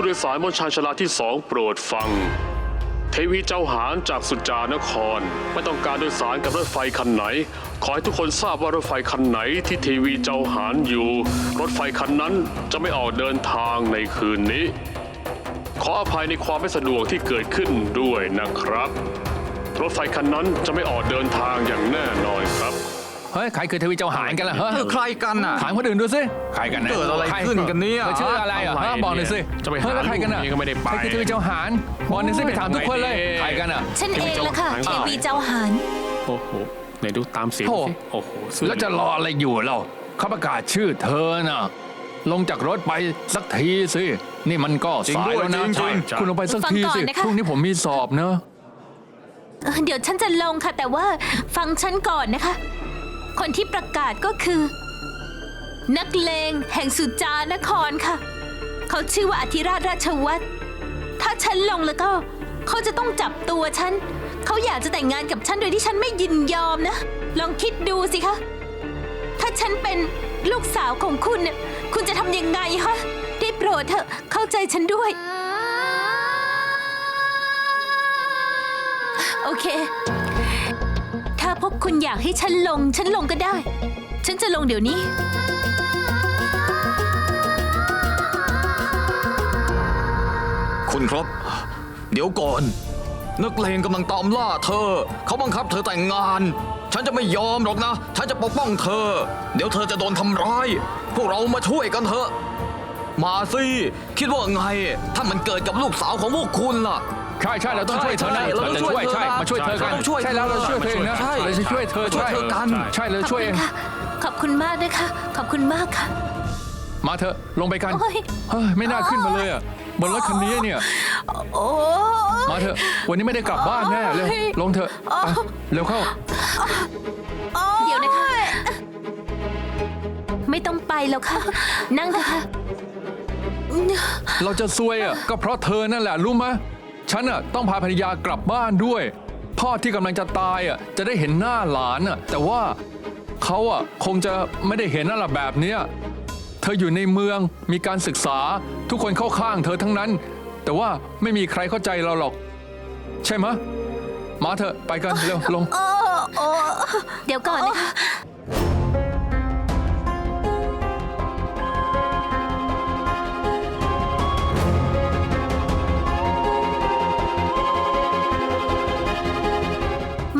ผู้โดยสารบนชานชาลาที่สองโปรดฟัง เทวีเจ้าหารจากสุจานคร ไม่ต้องการโดยสารกับรถไฟคันไหน ขอให้ทุกคนทราบว่ารถไฟคันไหนที่เทวีเจ้าหารอยู่ รถไฟคันนั้นจะไม่ออกเดินทางในคืนนี้ ขออภัยในความไม่สะดวกที่เกิดขึ้นด้วยนะครับ รถไฟคันนั้นจะไม่ออกเดินทางอย่างแน่นอนครับ เฮ้ยใครคือเทวีเจ้าหารกันล่ะเฮ้ยคือใครกันน่ะ ถามคนอื่นดูสิใครกันนะเกิดอะไรใคขึ้นกันเนี่ยเธอชื่ออะไรอะอะไรฮะบอกหน่อยสิเนี่ยจะไปหาเฮ้ยแล้วใครกันอะลูกนี้ก็ไม่ได้ไป ใครคือเทวีเจ้าหารบอกหน่อยสิไปถามทุกคนเลยทำไงดีใครกันอะ ฉันเองละค่ะเทเทวีวีเจ้าเจ้าหารโอ้โหไหนดูตามเสียงโถ่สิโอ้โหเสื้อแล้วจะรออะไรอยู่เราเขาประกาศชื่อเธอน่ะ ลงจากรถไปสักทีสิ นี่มันก็จริงสายด้วยแล้วนะจริงๆใช่คุณลงไปสักทีฟังก่อนสินะคะพรุ่งนี้ผมมีสอบเนอะ เอ่อเดี๋ยวฉันจะลงค่ะ แต่ว่าฟังฉันก่อนนะคะ คนที่ประกาศก็คือ นักเลงแห่งสุจานครค่ะ เขาชื่อว่าอธิราชราชวัตรถ้าฉันลงแล้วก็ เขาจะต้องจับตัวฉัน เขาอยากจะแต่งงานกับฉันโดยที่ฉันไม่ยินยอมนะ ลองคิดดูสิคะ ถ้าฉันเป็นลูกสาวของคุณเนี่ยคุณจะทำยังไงคะได้โปรดเถอะเข้าใจฉันด้วย โอเค กคุณอยากให้ฉันลง ฉันลงก็ได้ ฉันจะลงเดี๋ยวนี้ คุณครับ เดี๋ยวก่อน นักเลงกำลังตามล่าเธอ เขาบังคับเธอแต่งงาน ฉันจะไม่ยอมหรอกนะ ฉันจะปกป้องเธอ เดี๋ยวเธอจะโดนทำร้าย พวกเรามาช่วยกันเถอะ มาสิ คิดว่าไง ถ้ามันเกิดกับลูกสาวของพวกคุณล่ะ ใช่ใช่เราต้องช่วยเธอนะใช่เราต้องจะช่วยช่วยใช่เธอนะมาช่วยเธอกันต้องช่วยใช่แล้วเราช่วยเธอเองนะใช่เราจะช่วยเธอช่วยเธอกันใช่เราขอบช่วยคุเอณงค่ะขอบคุณมากนะคะขอบคุณมากค่ะ มาเถอะลงไปกันโอ้ยเฮ้ยไม่น่าขึ้นมาเลยอะบนรถคันนี้เนี่ยโอ้มาเถอะวันนี้ไม่ได้กลับบ้านแน่เลยลงเถอะไปเร็วเข้าเดี๋ยวนะคะไม่ต้องไปแล้วค่ะ นั่งเถอะค่ะเราจะซวยอะก็เพราะเธอนั่นแหละรู้ไหม ฉันอะต้องพาภรรยากลับบ้านด้วย พ่อที่กำลังจะตายอะจะได้เห็นหน้าหลานอะแต่ว่าเขาอะคงจะไม่ได้เห็นนั่นแหละแบบเนี้ยเธออยู่ในเมืองมีการศึกษาทุกคนเข้าข้างเธอทั้งนั้น แต่ว่าไม่มีใครเข้าใจเราหรอก ใช่ไหมะมาเถอะไปกันเร็วลง เดี๋ยวก่อนนะคะ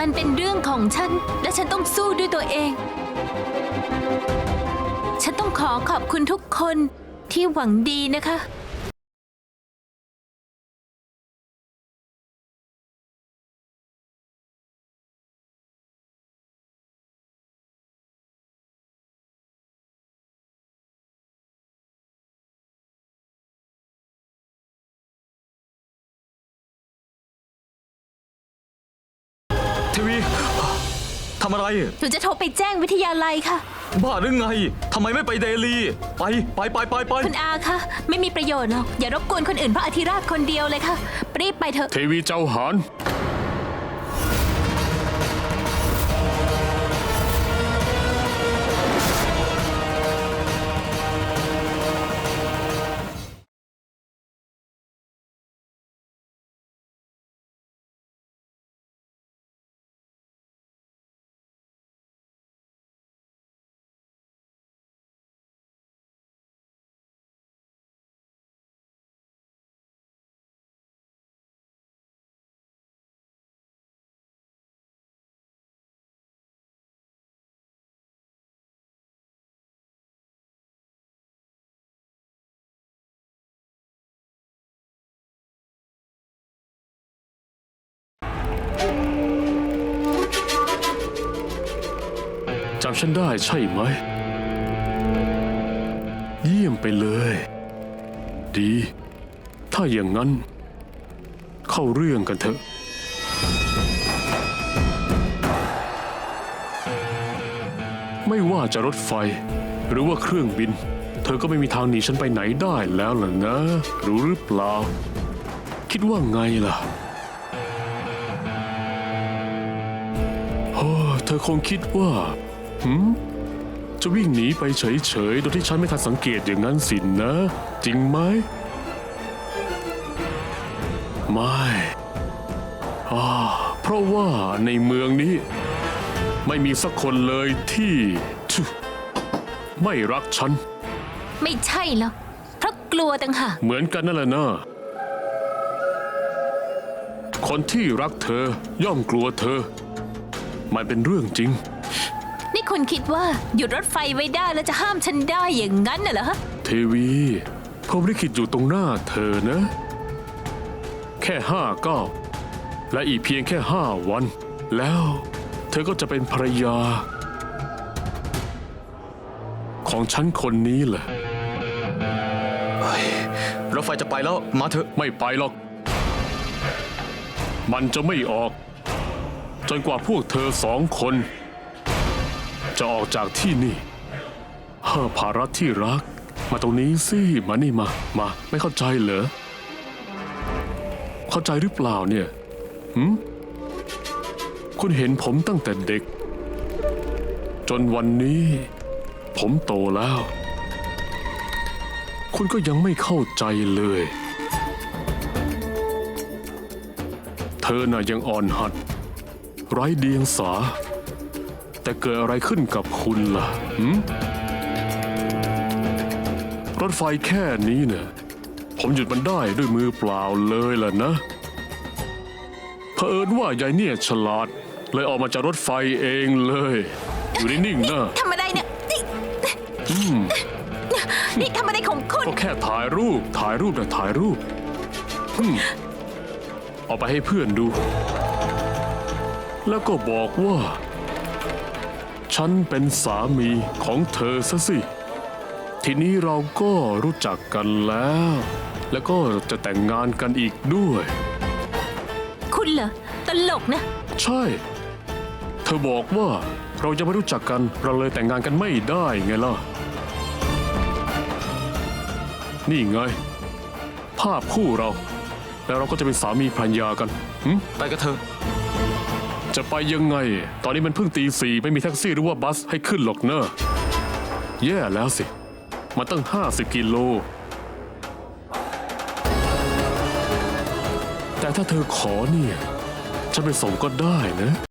มันเป็นเรื่องของฉัน และฉันต้องสู้ด้วยตัวเอง ฉันต้องขอขอบคุณทุกคนที่หวังดีนะคะ ทำอะไร หนูจะโทรไปแจ้งวิทยาลัยค่ะ บ้าหรือไง ทำไมไม่ไปเดลี ไปไปไปไปไปคุณอาคะไม่มีประโยชน์หรอกอย่ารบกวนคนอื่นเพราะอธิราชคนเดียวเลยค่ะรีบไปเถอะ เทวีเจ้าหาร จำฉันได้ใช่ไหม เยี่ยมไปเลย ดี ถ้าอย่างนั้น เข้าเรื่องกันเถอะ ไม่ว่าจะรถไฟ หรือว่าเครื่องบิน เธอก็ไม่มีทางหนีฉันไปไหนได้แล้วล่ะนะ รู้หรือเปล่า คิดว่าไงล่ะ ธอคงคิดว่าหืมจะวิ่งหนีไปเฉยๆ โดยที่ฉันไม่ทันสังเกตอย่างนั้นสินนะ จริงไหม ไม่อ่าเพราะว่าในเมืองนี้ ไม่มีสักคนเลยที่ชิไม่รักฉัน ไม่ใช่หรอกเพราะกลัวต่างหากเหมือนกันนั่นแหละนะคนที่รักเธอย่อมกลัวเธอ มันเป็นเรื่องจริง นี่คุณคิดว่าหยุดรถไฟไว้ได้แล้วจะห้ามฉันได้อย่างนั้นน่ะเหรอฮะเทวีพรหมลิขิตอยู่ตรงหน้าเธอนะ แค่ห้าก้าวและอีกเพียงแค่ห้าวัน แล้ว เธอก็จะเป็นภรรยา ของฉันคนนี้แหละรถไฟจะไปแล้วมาเถอะ ไม่ไปหรอก มันจะไม่ออก จนกว่าพวกเธอสองคน จะออกจากที่นี่เฮ้อภารัตที่รัก มาตรงนี้สิ มานี่มา มา ไม่เข้าใจเหรอ เข้าใจหรือเปล่าเนี่ยหืมคุณเห็นผมตั้งแต่เด็ก จนวันนี้ ผมโตแล้ว คุณก็ยังไม่เข้าใจเลย เธอน่ะยังอ่อนหัด ไร้เดียงสา แต่เกิดอะไรขึ้นกับคุณล่ะหืมรถไฟแค่นี้เนี่ยผมหยุดมันได้ด้วยมือเปล่าเลยล่ะนะเผอิญว่ายายเนี่ยฉลาด เลยออกมาจากรถไฟเองเลย อยู่นิ่งๆนะทำอะไรเนี่ยนี่นี่ทำอะไรของคุณก็แค่ถ่ายรูปถ่ายรูปนะถ่ายรูปอืมเอาไปให้เพื่อนดู แล้วก็บอกว่า ฉันเป็นสามีของเธอซะสิ ทีนี้เราก็รู้จักกันแล้ว แล้วก็จะแต่งงานกันอีกด้วย คุณเหรอ ตลกนะ ใช่ เธอบอกว่าเราจะไม่รู้จักกันเราเลยแต่งงานกันไม่ได้ไงล่ะ นี่ไง ภาพคู่เรา แล้วเราก็จะเป็นสามีภรรยากันหึ ไปกับเธอ จะไปยังไง ตอนนี้มันเพิ่งตีสี่ไม่มีแท็กซี่หรือว่าบัสให้ขึ้นหรอกเนอะแย่แล้วสิ มาตั้ง 50 กิโล แต่ถ้าเธอขอเนี่ย ฉันไปส่งก็ได้นะ